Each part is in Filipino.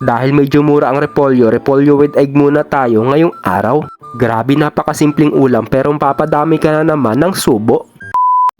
Dahil medyo mura ang repolyo, repolyo with egg muna tayo ngayong araw. Grabe napakasimpleng ulam pero papadami ka na naman ng subo.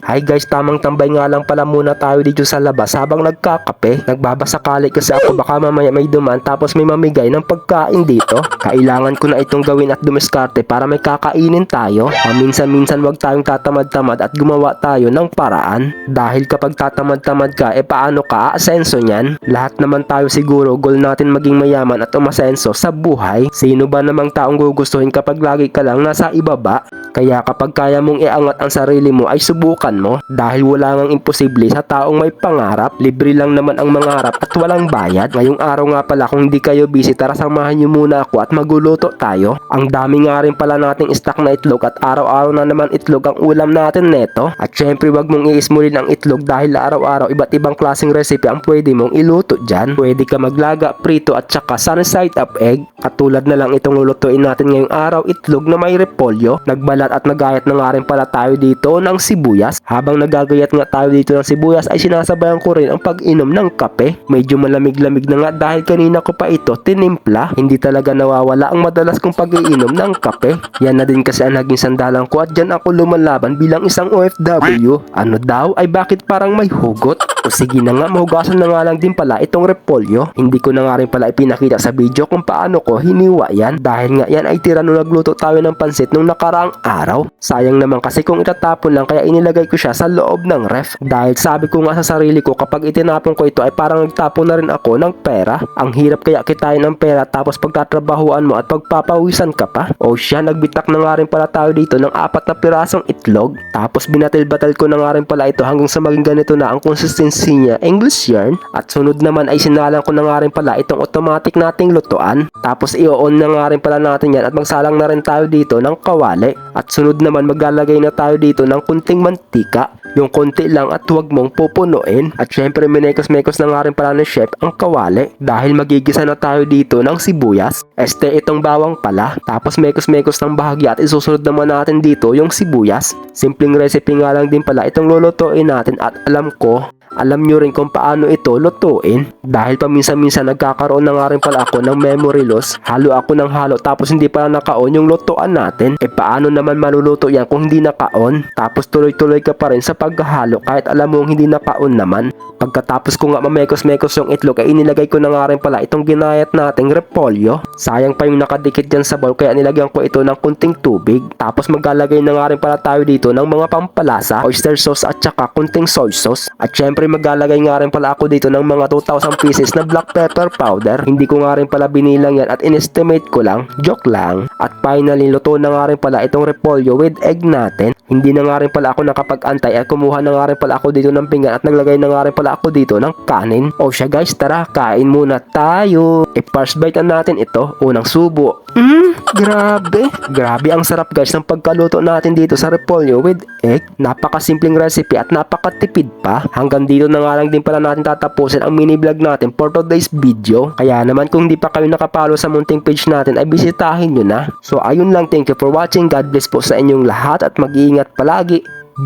Hi guys, tamang tambay nga lang pala muna tayo dito sa labas habang nagkakape. Nagbabasakali kasi ako baka mamaya may duman tapos may mamigay ng pagkain dito. Kailangan ko na itong gawin at dumiskarte para may kakainin tayo. Paminsan-minsan wag tayong tatamad-tamad at gumawa tayo ng paraan. Dahil kapag tatamad-tamad ka, e paano ka aasenso niyan? Lahat naman tayo siguro goal natin maging mayaman at umasenso sa buhay. Sino ba namang taong gugustuhin kapag lagi ka lang nasa ibaba? Kaya kapag kaya mong iangat ang sarili mo ay subukan mo dahil wala ngang imposible sa taong may pangarap. Libre lang naman ang mangarap at walang bayad. Ngayong araw nga pala kung hindi kayo busy tara samahan niyo muna ako at maguluto tayo. Ang dami nga rin pala nating stock na itlog at araw-araw na naman itlog ang ulam natin neto. At syempre wag mong iismulin ang itlog dahil araw-araw iba't ibang klaseng recipe ang pwede mong iluto dyan. Pwede ka maglaga, prito at saka sunny side up egg. Katulad na lang itong lulutuin natin ngayong araw itlog na may repolyo. Nagbalat at nagayat na nga rin pala tayo dito ng sibuyas. Habang nagagayat nga tayo dito ng sibuyas ay sinasabayan ko rin ang pag-inom ng kape. Medyo malamig-lamig na nga dahil kanina ko pa ito tinimpla. Hindi talaga nawawala ang madalas kong pag-iinom ng kape. Yan na din kasi ang naging sandalan ko at dyan ako lumalaban bilang isang OFW. Ano daw ay bakit parang may hugot? O sige na nga, mahugasan na nga lang din pala itong repolyo. Hindi ko na nga rin pala ipinakita sa video kung paano ko hiniwa yan. Dahil nga yan ay tira nung nagluto tayo ng pansit nung nakaraang araw. Sayang naman kasi kung itatapon lang kaya inilagay ko siya sa loob ng ref. Dahil sabi ko nga sa sarili ko kapag itinapon ko ito ay parang nagtapon na rin ako ng pera. Ang hirap kaya kitain ng pera tapos pagtatrabahuan mo at pagpapawisan ka pa. O siya, nagbitak na nga rin pala tayo dito ng apat na pirasong itlog. Tapos binatil-batal ko na nga rin pala ito hanggang sa maging ganito na ang consistency niya English yarn. At sunod naman ay sinalang ko na nga rin pala itong automatic nating lutuan. Tapos i-on na nga rin pala natin yan at magsalang na rin tayo dito ng kawali. At sunod naman maglalagay na tayo dito ng kunting mantika. Yung konti lang at huwag mong pupunuin. At syempre minekos-mekos na nga rin pala ni chef ang kawali. Dahil magigisa na tayo dito ng sibuyas. Este itong bawang pala. Tapos mekos-mekos ng bahagya at isusunod naman natin dito yung sibuyas. Simpleng recipe nga lang din pala itong lulutuin natin at alam ko alam nyo rin kung paano ito lutuin. Dahil paminsan-minsan nagkakaroon na nga rin pala ako ng memory loss. Halo ako ng halo tapos hindi pala naka-on yung lutuan natin. E paano naman maluluto yan kung hindi naka-on? Tapos tuloy-tuloy ka pa rin sa paghahalo kahit alam mong hindi naka-on naman. Pagkatapos ko nga mamekos-mekos yung itlog ay inilagay ko na nga rin pala itong ginayat nating repolyo. Sayang pa yung nakadikit dyan sa bowl kaya nilagyan ko ito ng kunting tubig. Tapos maglalagay na nga rin pala tayo dito ng mga pampalasa, oyster sauce at saka kunting soy sauce. At syempre maglalagay nga rin pala ako dito ng mga 2,000 pieces na black pepper powder. Hindi ko nga rin pala binilang yan at inestimate ko lang. Joke lang. At finally luto na nga rin pala itong repolyo with egg natin. Hindi na nga rin pala ako nakapag-antay at kumuha na nga rin pala ako dito ng pinggan at naglagay na nga rin pala ako dito ng kanin. O siya guys, tara, kain muna tayo. I-first bite na natin ito, unang subo. Mmm, grabe. Grabe ang sarap guys ng pagkaluto natin dito sa repolyo with egg. Napakasimpleng recipe at napakatipid pa. Hanggang dito na nga lang din pala natin tatapusin ang mini vlog natin for today's video. Kaya naman kung hindi pa kayo nakapalo sa munting page natin ay bisitahin nyo na. So ayun lang, thank you for watching. God bless po sa inyong lahat at mag-iingat palagi.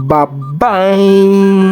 Bye-bye!